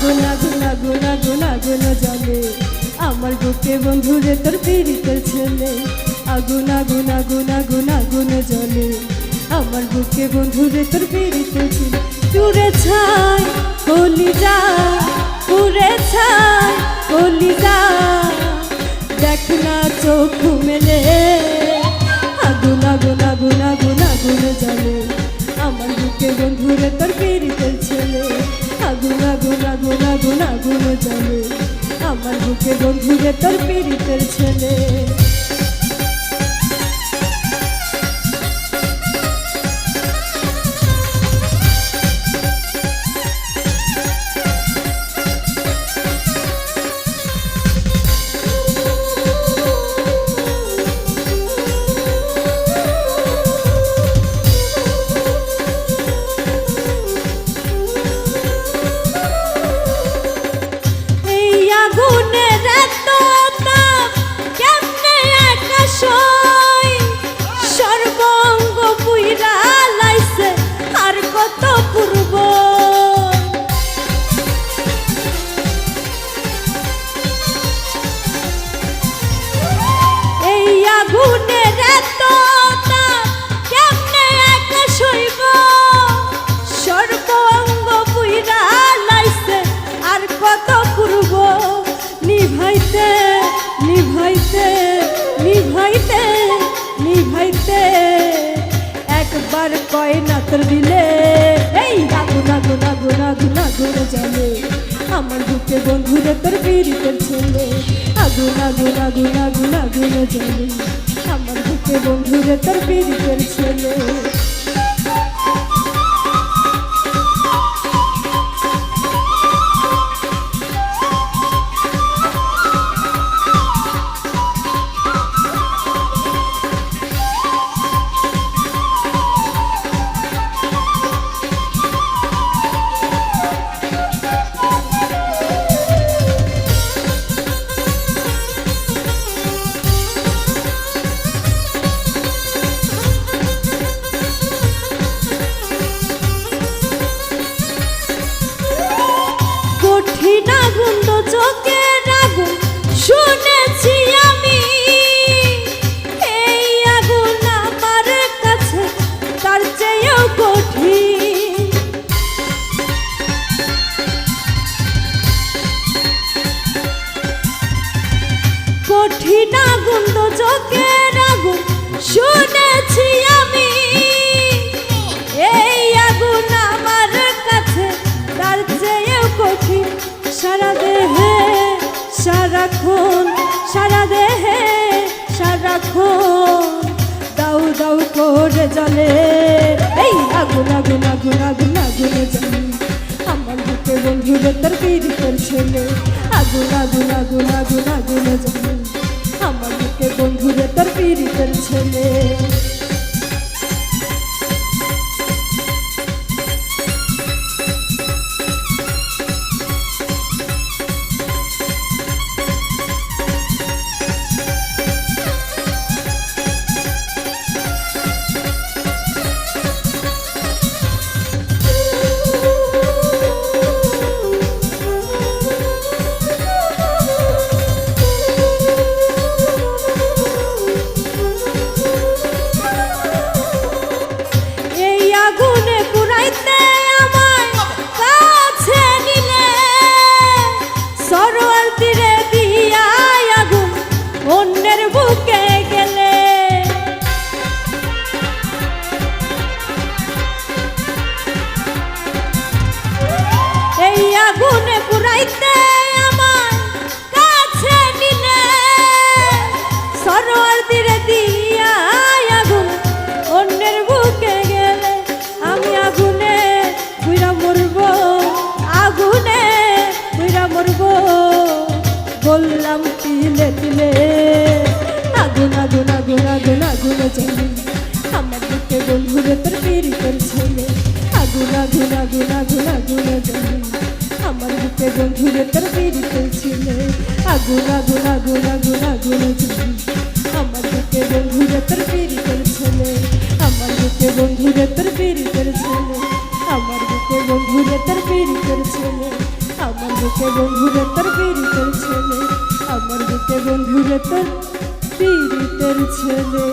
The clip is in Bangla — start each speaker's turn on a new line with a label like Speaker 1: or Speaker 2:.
Speaker 1: আগুন জলে আমার বুকে বন্ধুরে তোর পীড়িতের ছেলে। আগুন আগুন আগুন আগুন আগুন জলে আমার বুকে বন্ধুরে তোর পীড়িতের ছেলে। চুরে ছাই কলি যা পুরে ছাই কলি যা। দেখ না চোখ মেলে। আগুন আগুন আগুন আগুন আগুন জলে আমার বুকে বন্ধুরে তোর আগুন আগুন আগুন আগুন জলে আমার বুকে বন্ধুরে তোর পীড়িতের ছেলে। কয় নাকর দিলে এই নাগু নাগু নাগু নাগু আগুন জানে। আমার বুকে বন্ধুরে তোর পীড়িতের ছেলে। আগু নাগু নাগু নাগু আগুন জানে। আমার বুকে বন্ধুরে তোর পীড়িতের ছেলে। আগুন তো চোখের আগুন শুনেছি আমি। এই আগুন আমার কাছে, তার চেয়েও কঠিন। সারা দেহে সারাক্ষণ সারা দেহে সারাক্ষণ দাউ দাউ করে জ্বলে। এই আগুন আগুন আগুন আগুন আগুন জ্বলে আমার বুকে বন্ধুরে তোর পীড়িতের ছেলে আগুন আগুন আগুন আগুন আগুন জ্বলে আমার বুকে বন্ধুরে তোর পীড়িতের ছেলে। বললাম, তিলে তিলে। আগুন আগুন আগুন আগুন আগুন জ্বলে আমার দিকে বন্ধুরে তোর পীড়িতের ছেলে। আগুন আগুন আগুন আগুন আগুন জ্বলে আমার দিকে বন্ধুরে তোর পীড়িতের ছেলে। আগুন আগুন আগুন আগুন আগুন বুকে বন্ধুরে তোর পীড়িতের ছেলে আমার বুকে বন্ধুরে তোর পীড়িতের ছেলে।